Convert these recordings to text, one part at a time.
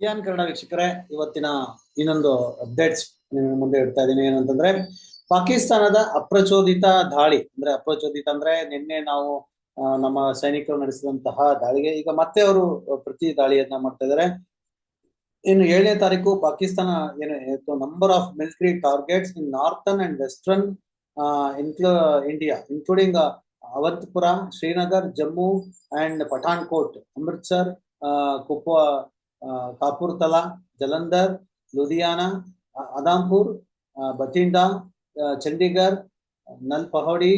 ಯಾನ್ ಕನ್ನಡ ವೀಕ್ಷಕರೇ, ಇವತ್ತಿನ ಇನ್ನೊಂದು ಅಪ್ಡೇಟ್ಸ್ ನಿಮ್ಮ ಮುಂದೆ ಇಡ್ತಾ ಇದ್ದೀನಿ. ಏನಂತಂದ್ರೆ, ಪಾಕಿಸ್ತಾನದ ಅಪ್ರಚೋದಿತ ದಾಳಿ, ಅಂದ್ರೆ ಅಪ್ರಚೋದಿತ ಅಂದ್ರೆ ನಿನ್ನೆ ನಾವು ನಮ್ಮ ಸೈನಿಕರು ನಡೆಸಿದಂತಹ ದಾಳಿಗೆ, ಈಗ ಮತ್ತೆ ಅವರು ಪ್ರತಿ ದಾಳಿಯನ್ನ ಮಾಡ್ತಾ ಇದ್ದಾರೆ. ಇನ್ನು ಏಳನೇ ತಾರೀಕು ಪಾಕಿಸ್ತಾನ ಏನು number of military targets in northern and western include India including Awantipora Srinagar Jammu and Pathankot Amritsar ಕುಪ್ವಾ Kapurthala Jalandhar, Ludhiana Adampur Bathinda Chandigarh, Nal Phalodi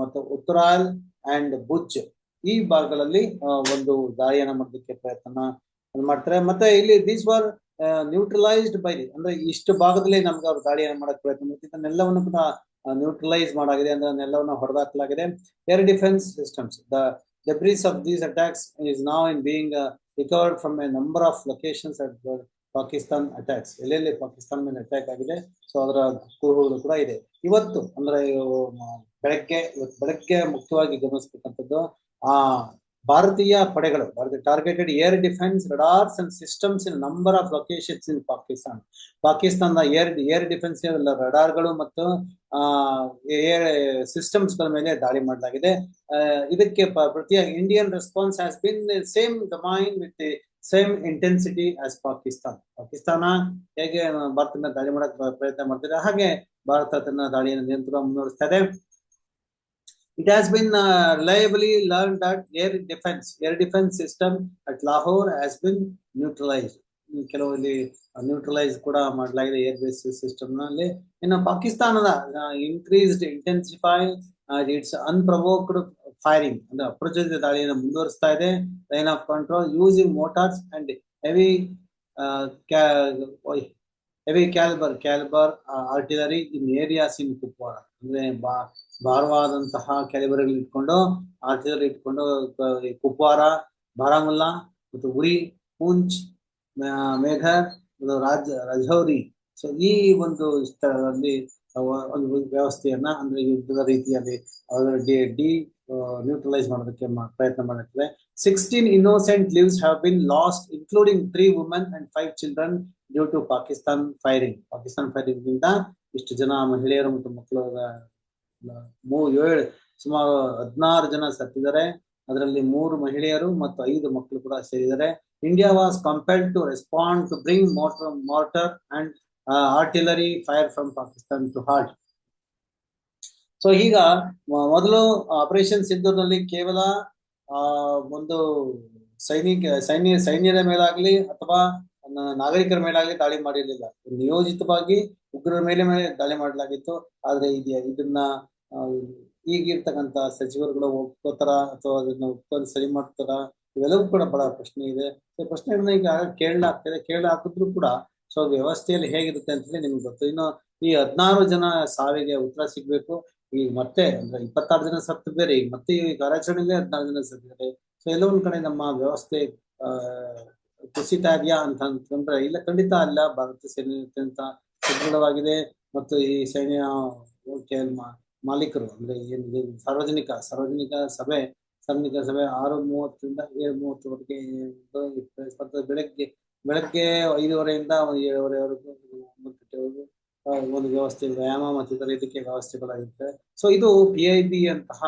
ಮತ್ತು ಉತ್ತರಾಯಲ್ ಅಂಡ್ ಬುಚ್ ಈ ಭಾಗಗಳಲ್ಲಿ ಒಂದು ದಾಳಿಯನ್ನ ಮಾಡೋದಕ್ಕೆ ಪ್ರಯತ್ನ ಮಾಡ್ತಾರೆ. ಮತ್ತೆ ಇಲ್ಲಿ ದೀಸ್ ವಾರ್ ನ್ಯೂಟ್ರಲೈಸ್ಡ್ ಬೈ ಅಂದ್ರೆ ಇಷ್ಟು ಭಾಗದಲ್ಲಿ ನಮ್ಗೆ ಅವ್ರು ದಾಳಿಯನ್ನ ಮಾಡಕ್ ಪ್ರಯತ್ನ ಮಾಡ್ತಿದ್ದ ಇದನ್ನೆಲ್ಲವನ್ನು ಕೂಡ ನ್ಯೂಟ್ರಲೈಸ್ ಮಾಡಾಗಿದೆ. ಅಂದ್ರೆ ನೆಲ್ಲವನ್ನ ಹೊಡೆದಾಕಲಾಗಿದೆ. Air defence systems the debris of these attacks is now in being recovered from a number of locations at Pakistan attacks ಎಲ್ಲೆಲ್ಲಿ ಪಾಕಿಸ್ತಾನ ಮೇಲೆ ಅಟ್ಯಾಕ್ ಆಗಿದೆ ಸೊ ಅದರ ಕುರುಹುಗಳು ಕೂಡ ಇದೆ. ಇವತ್ತು ಅಂದ್ರೆ ಬೆಳಗ್ಗೆ, ಇವತ್ತು ಬೆಳಗ್ಗೆ ಮುಖ್ಯವಾಗಿ ಗಮನಿಸಬೇಕಂತದ್ದು ಆ ಭಾರತೀಯ ಪಡೆಗಳು targeted air defence radars and systems in number of locations in Pakistan ಪಾಕಿಸ್ತಾನದ ಏರ್ ಏರ್ ಡಿಫೆನ್ಸ್ ರಡಾರ್ಗಳು ಮತ್ತು ಏರ್ ಸಿಸ್ಟಮ್ಸ್ಗಳ ಮೇಲೆ ದಾಳಿ ಮಾಡಲಾಗಿದೆ. ಇದಕ್ಕೆ ಪ್ರತಿಯಾಗಿ ಪ್ರತಿ Indian response has been same domain with same intensity as Pakistan. Pakistan ಹೇಗೆ ಭಾರತ ಮೇಲೆ ದಾಳಿ ಮಾಡಕ್ ಪ್ರಯತ್ನ ಮಾಡ್ತಿದೆ, ಹಾಗೆ ಭಾರತ ತನ್ನ ದಾಳಿಯನ್ನು ನಿಯಂತ್ರಣ ಮುಂದುವರಿಸ್ತಾ ಇದೆ. It has been uh, reliably learned that air defense, air defense system at Lahore has been neutralized. ಕೆಲವು ನ್ಯೂಟ್ರಲೈಸ್ ಕೂಡ ಮಾಡಲಾಗಿದೆ ಏರ್ ಬೇಸ್ ಸಿಸ್ಟಮ್ನಲ್ಲಿ. ಇನ್ನು ಪಾಕಿಸ್ತಾನದ increased intensify its unprovoked firing ಅಂದ್ರೆ ಅಪ್ರಚೋದಿತ ದಾಳಿಯನ್ನು ಮುಂದುವರಿಸ್ತಾ ಇದೆ. Line of control using mortars and heavy heavy calibre calibre artillery in areas in Kupwara ಅಂದ್ರೆ ಭಾರವಾದಂತಹ ಕ್ಯಾಲಿಬರ್ಗಳು ಇಟ್ಕೊಂಡು ಆರ್ಟಿಲರಿ ಇಟ್ಕೊಂಡು ಕುಪ್ವಾರ, ಬಾರಾಮುಲ್ಲಾ ಮತ್ತು ಉರಿ, ಪೂಂಚ್ ಮೇಘರ್ ರಾಜ್ ರಜೌರಿ ಸೊ ಈ ಒಂದು ಸ್ಥಳದಲ್ಲಿ ಒಂದು ವ್ಯವಸ್ಥೆಯನ್ನ ಅಂದ್ರೆ ಯುದ್ಧದ ರೀತಿಯಲ್ಲಿ ಡಿ ಡಿ ನ್ಯೂಟ್ರಲೈಸ್ ಮಾಡೋದಕ್ಕೆ ಪ್ರಯತ್ನ ಮಾಡುತ್ತದೆ sixteen innocent lives have been lost including three women and five children due to Pakistan firing Pakistan firing ಇಂದ ಇಷ್ಟು ಜನ ಮಹಿಳೆಯರು ಮತ್ತು ಮಕ್ಕಳು ಮೂ ಏಳು, ಸುಮಾರು ಹದಿನಾರು ಜನ ಸತ್ತಿದ್ದಾರೆ. ಅದರಲ್ಲಿ ಮೂರು ಮಹಿಳೆಯರು ಮತ್ತು ಐದು ಮಕ್ಕಳು ಕೂಡ ಸೇರಿದ್ದಾರೆ. India was compelled to respond to bring mortar mortar and artillery fire from Pakistan to halt so ಈಗ ಮೊದಲು ಆಪರೇಷನ್ ಸಿಂಧೂರ್ನಲ್ಲಿ ಕೇವಲ ಒಂದು ಸೈನಿಕ, ಸೈನ್ಯ, ಸೈನ್ಯದ ಮೇಲಾಗ್ಲಿ ಅಥವಾ ನಾಗರಿಕರ ಮೇಲಾಗ್ಲಿ ದಾಳಿ ಮಾಡಿರಲಿಲ್ಲ. ನಿಯೋಜಿತವಾಗಿ ಉಗ್ರರ ಮೇಲೆ ಮೇಲೆ ದಾಳಿ ಮಾಡಲಾಗಿತ್ತು. ಆದ್ರೆ ಇದು, ಇದನ್ನ ಆ, ಈಗಿರ್ತಕ್ಕಂತ ಸಚಿವರುಗಳು ಒಪ್ಕೋತಾರ ಅಥವಾ ಅದನ್ನ ಒಪ್ಕೊಂಡು ಸರಿ ಮಾಡ್ತಾರ ಇವೆಲ್ಲವೂ ಕೂಡ ಬಹಳ ಪ್ರಶ್ನೆ ಇದೆ. ಸೊ ಪ್ರಶ್ನೆಗಳನ್ನ ಈಗ ಕೇಳಲಾಗ್ತದೆ ಕೇಳಲಾಕಿದ್ರು ಕೂಡ ಸೊ ವ್ಯವಸ್ಥೆಯಲ್ಲಿ ಹೇಗಿರುತ್ತೆ ಅಂತ ಹೇಳಿ ನಿಮ್ಗೆ ಗೊತ್ತು. ಇನ್ನು ಈ ಹದಿನಾರು ಜನ ಸಾವಿಗೆ ಉತ್ತರ ಸಿಗ್ಬೇಕು. ಈಗ ಮತ್ತೆ ಅಂದ್ರೆ ಇಪ್ಪತ್ತಾರು ಜನ ಸತ್ತು ಬೇರೆ ಈಗ ಮತ್ತೆ ಈ ಕಾರ್ಯಾಚರಣೆಗೆ ಹದಿನಾರು ಜನ ಸತ್ತಿದ್ದಾರೆ ಸೊ ಎಲ್ಲ ಕಡೆ ನಮ್ಮ ವ್ಯವಸ್ಥೆ ಆ ಕುಸಿತ ಇದೆಯಾ ಅಂತ ಅಂತಂದ್ರೆ ಇಲ್ಲ ಖಂಡಿತ ಅಲ್ಲ. ಭಾರತ ಸೇನೆ ಅತ್ಯಂತ ಸುದೃಢವಾಗಿದೆ. ಮತ್ತು ಈ ಸೈನ್ಯ ಮಾಲೀಕರು, ಅಂದ್ರೆ ಏನು ಸಾರ್ವಜನಿಕ ಸಾರ್ವಜನಿಕ ಸಭೆ ಸಾರ್ವಜನಿಕ ಸಭೆ ಆರು ಮೂವತ್ತರಿಂದ ಏಳು ಮೂವತ್ತರವರೆಗೆ ಬೆಳಗ್ಗೆ ಬೆಳಗ್ಗೆ ಐದುವರೆಯಿಂದ ಒಂದು ಏಳುವರೆವರೆಗೂ ಗಂಟೆವರೆಗೂ ಒಂದು ವ್ಯವಸ್ಥೆ, ವ್ಯಾಯಾಮ ಮತ್ತು ಇತರ ಇದಕ್ಕೆ ವ್ಯವಸ್ಥೆಗಳಾಗಿರುತ್ತೆ ಸೊ ಇದು ಪಿ ಐ ಬಿ ಅಂತಹ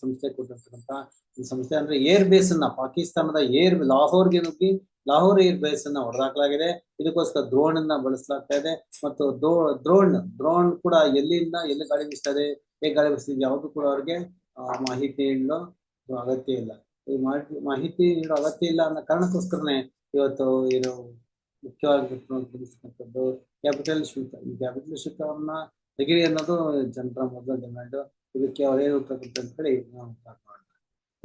ಸಂಸ್ಥೆ ಕೊಟ್ಟಿರ್ತಕ್ಕಂಥ ಈ ಸಂಸ್ಥೆ. ಅಂದ್ರೆ ಏರ್ ಬೇಸ್ ಅನ್ನ ಪಾಕಿಸ್ತಾನದ ಏರ್ ಲಾಹೋರ್ಗೆ ನುಗ್ಗಿ ಲಾಹೋರ್ ಏರ್ ಬೇಸ್ ಅನ್ನ ಹೊಡೆದಾಕಲಾಗಿದೆ. ಇದಕ್ಕೋಸ್ಕರ ದ್ರೋಣ್ ಅನ್ನ ಬಳಸಲಾಗ್ತಾ ಇದೆ. ಮತ್ತು ದ್ರೋಣ್ ದ್ರೋಣ್ ಕೂಡ ಎಲ್ಲಿಂದ ಎಲ್ಲಿ ಗಾಳಿ ಬೀಸ್ತಾ ಇದೆ ಹೇಗೆ ಗಾಳಿ ಬೀಸ್ತಿದೆ ಯಾವುದು ಕೂಡ ಅವ್ರಿಗೆ ಮಾಹಿತಿ ನೀಡೋ ಅಗತ್ಯ ಇಲ್ಲ. ಈ ಮಾಹಿತಿ ಅಗತ್ಯ ಇಲ್ಲ ಅನ್ನೋ ಕಾರಣಕ್ಕೋಸ್ಕರನೇ ಇವತ್ತು ಏನು ಮುಖ್ಯವಾಗಿ ಗಮನಿಸ್ತಕ್ಕಂಥದ್ದು ಕ್ಯಾಪಿಟಲ್ ಶುಲ್ಕ. ಈ ಕ್ಯಾಪಿಟಲ್ ಶುಲ್ಕವನ್ನ ತೆಗಿರಿ ಅನ್ನೋದು ಜನರ ಮೊದಲ ಡಿಮ್ಯಾಂಡ್ ಇದಕ್ಕೆ ಅವರೇನು ಅಂತ ಹೇಳಿ ನಾವು.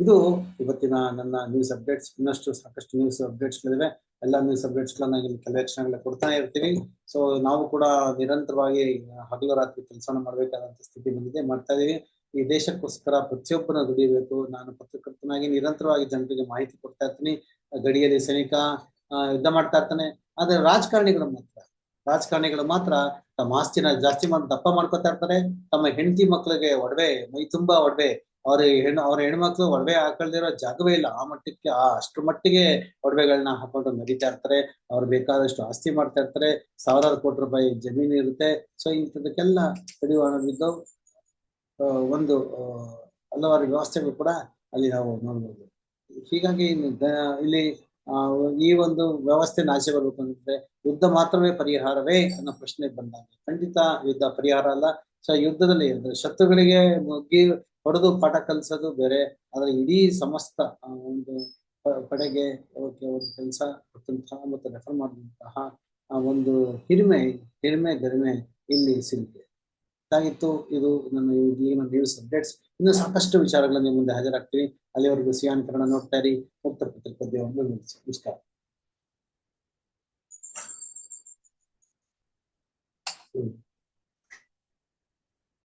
ಇದು ಇವತ್ತಿನ ನನ್ನ ನ್ಯೂಸ್ ಅಪ್ಡೇಟ್ಸ್ ಇನ್ನಷ್ಟು ಸಾಕಷ್ಟು ನ್ಯೂಸ್ ಅಪ್ಡೇಟ್ಸ್ಗಳಿವೆ ಎಲ್ಲ ನ್ಯೂಸ್ ಅಪ್ಡೇಟ್ಸ್ಗಳನ್ನ ಇಲ್ಲಿ ಕೆಲವೇ ಕ್ಷಣಗಳ ಕೊಡ್ತಾ ಇರ್ತೀವಿ. ಸೊ ನಾವು ಕೂಡ ನಿರಂತರವಾಗಿ ಹಗಲು ರಾತ್ರಿ ಕೆಲಸ ಮಾಡಬೇಕಾದಂತ ಸ್ಥಿತಿ ಬಂದಿದೆ. ಮಾಡ್ತಾ ಇದೀವಿ. ಈ ದೇಶಕ್ಕೋಸ್ಕರ ಪ್ರತಿಯೊಬ್ಬನ ದುಡಿಬೇಕು. ನಾನು ಪತ್ರಕರ್ತನಾಗಿ ನಿರಂತರವಾಗಿ ಜನರಿಗೆ ಮಾಹಿತಿ ಕೊಡ್ತಾ ಇರ್ತೀನಿ. ಗಡಿಯಲ್ಲಿ ಸೈನಿಕ ಯುದ್ಧ ಮಾಡ್ತಾ ಇರ್ತಾನೆ. ಆದ್ರೆ ರಾಜಕಾರಣಿಗಳು ಮಾತ್ರ ರಾಜಕಾರಣಿಗಳು ಮಾತ್ರ ತಮ್ಮ ಆಸ್ತಿನ ಜಾಸ್ತಿ ಮಾಡಿ ದಪ್ಪ ಮಾಡ್ಕೊತಾ ಇರ್ತಾರೆ. ತಮ್ಮ ಹೆಂಡತಿ ಮಕ್ಕಳಿಗೆ ಒಡವೆ, ಮೈ ತುಂಬಾ ಒಡವೆ ಅವ್ರಿಗೆ ಹೆಣ್ಣು ಅವ್ರ ಹೆಣ್ಮಕ್ಳು ಒಡವೆ ಹಾಕೊಳ್ದಿರೋ ಜಾಗವೇ ಇಲ್ಲ. ಆ ಮಟ್ಟಕ್ಕೆ, ಆ ಅಷ್ಟು ಮಟ್ಟಿಗೆ ಒಡವೆಗಳನ್ನ ಹಾಕೊಂಡು ನಡೀತಾ ಇರ್ತಾರೆ. ಅವ್ರು ಬೇಕಾದಷ್ಟು ಆಸ್ತಿ ಮಾಡ್ತಾ ಇರ್ತಾರೆ. ಸಾವಿರಾರು ಕೋಟಿ ರೂಪಾಯಿ ಜಮೀನು ಇರುತ್ತೆ. ಸೊ ಇಂಥದಕ್ಕೆಲ್ಲ ಕಡಿವಾಣ ಬಿದ್ದು ಒಂದು ಹಲವಾರು ವ್ಯವಸ್ಥೆಗಳು ಕೂಡ ಅಲ್ಲಿ ನಾವು ನೋಡ್ಬೋದು. ಹೀಗಾಗಿ ಇಲ್ಲಿ ಈ ಒಂದು ವ್ಯವಸ್ಥೆ ನಾಶ ಬರಬೇಕು ಅಂದ್ರೆ ಯುದ್ಧ ಮಾತ್ರವೇ ಪರಿಹಾರವೇ ಅನ್ನೋ ಪ್ರಶ್ನೆ ಬಂದಾಗ ಖಂಡಿತ ಯುದ್ಧ ಪರಿಹಾರ ಅಲ್ಲ. ಸೊ ಯುದ್ಧದಲ್ಲಿ ಶತ್ರುಗಳಿಗೆ ಮುಗ್ಗಿ ಹೊಡೆದು ಪಾಠ ಕಲಿಸೋದು ಬೇರೆ, ಆದ್ರೆ ಇಡೀ ಸಮಸ್ತ ಒಂದು ಪಡೆಗೆ ಅವಕ್ಕೆ ಒಂದು ಕೆಲಸ ಕೊಟ್ಟಂತಹ ಮತ್ತು ರೆಫರ್ ಮಾಡಿದಂತಹ ಒಂದು ಹಿರಿಮೆ ಹಿರಿಮೆ ಗರಿಮೆ ಇಲ್ಲಿ ಸಿಗುತ್ತೆ. ಇದಾಗಿತ್ತು, ಇದು ನನ್ನ ಈಗಿನ ನ್ಯೂಸ್ ಅಪ್ಡೇಟ್ಸ್ ಇನ್ನೂ ಸಾಕಷ್ಟು ವಿಚಾರಗಳನ್ನು ನಿಮ್ಮ ಮುಂದೆ ಹಾಜರಾಗ್ತೀವಿ ಅಲ್ಲಿವರೆಗೂ ಸಿಯಾನ್ ಕನ್ನಡ ನೋಡ್ತಾ ಇರಿ ಮುಕ್ತ ಪತ್ರಿಕೋದ್ಯಮವನ್ನು ನಮಸ್ಕಾರ. ಹ್ಮ್.